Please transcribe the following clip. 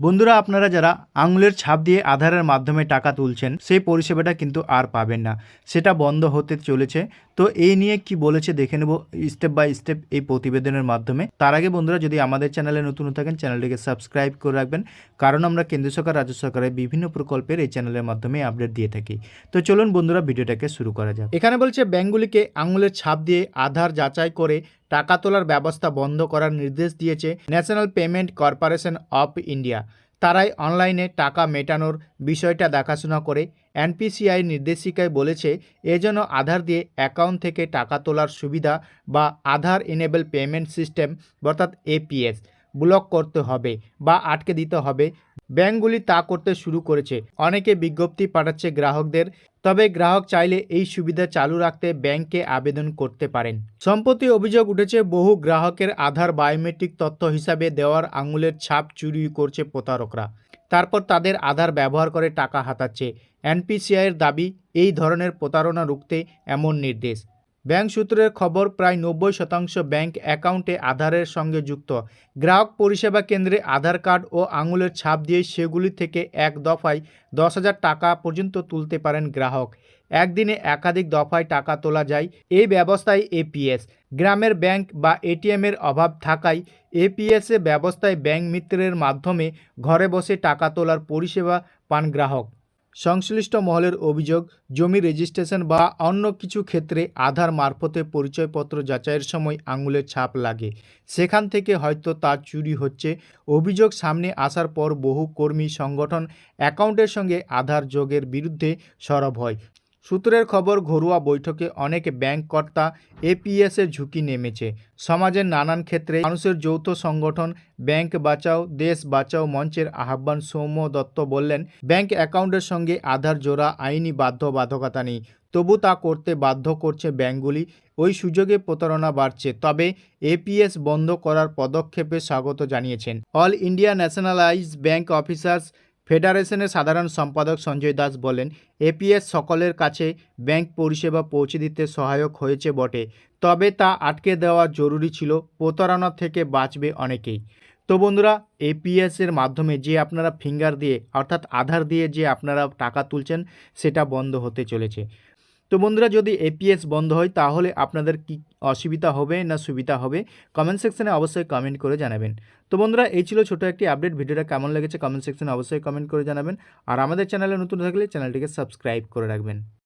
বন্ধুরা, আপনারা যারা আঙুলের ছাপ দিয়ে আধারের মাধ্যমে টাকা তুলছেন, সেই পরিষেবাটা কিন্তু আর পাবেন না। সেটা বন্ধ হতে চলেছে। তো এই নিয়ে কি বলেছে দেখে নেব স্টেপ বাই স্টেপ এই প্রতিবেদনের মাধ্যমে। তার আগে বন্ধুরা, যদি আমাদের চ্যানেলে নতুন থাকেন, চ্যানেলটিকে সাবস্ক্রাইব করে রাখবেন। কারণ আমরা কেন্দ্র সরকার, রাজ্য সরকারের বিভিন্ন প্রকল্পের এই চ্যানেলের মাধ্যমে আপডেট দিয়ে থাকি। তো চলুন বন্ধুরা, ভিডিওটাকে শুরু করা যাক। এখানে বলছে, ব্যাঙ্কগুলিকে আঙুলের ছাপ দিয়ে আধার যাচাই করে টাকা তোলার ব্যবস্থা বন্ধ করার নির্দেশ দিয়েছে national payment corporation of India. তারাই অনলাইনে টাকা মেটানোর বিষয়টা দেখাশোনা করে এনপিসিআই নির্দেশিকায় বলেছে এজন্য আধার দিয়ে অ্যাকাউন্ট থেকে টাকা তোলার সুবিধা বা আধার এনেবল পেমেন্ট সিস্টেম, অর্থাৎ এপিএস, ব্লক করতে হবে বা আটকে দিতে হবে। ব্যাঙ্কগুলি তা করতে শুরু করেছে। অনেকে বিজ্ঞপ্তি পাঠাচ্ছে গ্রাহকদের তবে গ্রাহক চাইলে এই সুবিধা চালু রাখতে ব্যাংকে আবেদন করতে পারেন। সম্প্রতি অভিযোগ উঠেছে, বহু গ্রাহকের আধার বায়োমেট্রিক তথ্য হিসাবে দেওয়ার আঙুলের ছাপ চুরি করছে প্রতারকরা। তারপর তাদের আধার ব্যবহার করে টাকা হাতাচ্ছে। এনপিসিআইয়ের দাবি, এই ধরনের প্রতারণা রুখতে এমন নির্দেশ। ব্যাংক সূত্রের খবর, প্রায় নব্বই শতাংশ ব্যাংক অ্যাকাউন্টে আধারের সঙ্গে যুক্ত। গ্রাহক পরিষেবা কেন্দ্রে আধার কার্ড ও আঙুলের ছাপ দিয়ে সেগুলি থেকে এক দফায় দশ হাজার টাকা পর্যন্ত তুলতে পারেন গ্রাহক। একদিনে একাধিক দফায় টাকা তোলা যায়। এই ব্যবস্থায় এপিএস গ্রামের ব্যাংক বা এটিএমের অভাব থাকায় এপিএস এ ব্যবস্থায় ব্যাংক মিত্রের মাধ্যমে ঘরে বসে টাকা তোলার পরিষেবা পান গ্রাহক। সংশ্লিষ্ট মহলের অভিযোগ, জমি রেজিস্ট্রেশন বা অন্য কিছু ক্ষেত্রে আধার মারফতে পরিচয়পত্র যাচাইয়ের সময় আঙুলের ছাপ লাগে। সেখান থেকে হয়তো তা চুরি হচ্ছে। অভিযোগ সামনে আসার পর বহু কর্মী সংগঠন অ্যাকাউন্টের সঙ্গে আধার যোগের বিরুদ্ধে সরব হয়। সূত্রের খবর, ঘরোয়া বৈঠকে অনেক ব্যাংক কর্তা এপিএসের ঝুঁকি নেমেছে। সমাজের নানান ক্ষেত্রে মানুষের যৌথ সংগঠন ব্যাংক বাঁচাও, দেশ বাঁচাও মঞ্চের আহ্বান সৌম্য দত্ত বললেন, ব্যাংক অ্যাকাউন্টের সঙ্গে আধার জোড়া আইনি বাধ্যবাধকতা নেই তবু তা করতে বাধ্য করছে ব্যাংকগুলি। ওই সুযোগে প্রতারণা বাড়ছে। তবে এপিএস বন্ধ করার পদক্ষেপে স্বাগত জানিয়েছেন। All India nationalise bank officers ফেডারেশনের সাধারণ সম্পাদক সঞ্জয় দাস বলেন, এপিএস সকলের কাছে ব্যাংক পরিষেবা পৌঁছে দিতে সহায়ক হয়েছে বটে, তবে তা আটকে দেওয়া জরুরি ছিল, প্রতারণা থেকে বাঁচবে অনেকেই। তো বন্ধুরা, এপিএস এর মাধ্যমে যে আপনারা ফিঙ্গার দিয়ে, অর্থাৎ আধার দিয়ে যে আপনারা টাকা তুলছেন, সেটা বন্ধ হতে চলেছে। তো বন্ধুরা, যদি এপিএস বন্ধ হয়, তাহলে আপনাদের কি অসুবিধা হবে না সুবিধা হবে কমেন্ট সেকশনে অবশ্যই কমেন্ট করে জানাবেন। তো বন্ধুরা, এই ছিল ছোটো একটি আপডেট ভিডিওটা কেমন লেগেছে কমেন্ট সেকশনে অবশ্যই কমেন্ট করে জানাবেন। আর আমাদের চ্যানেলে নতুন থাকলে চ্যানেলটিকে সাবস্ক্রাইব করে রাখবেন।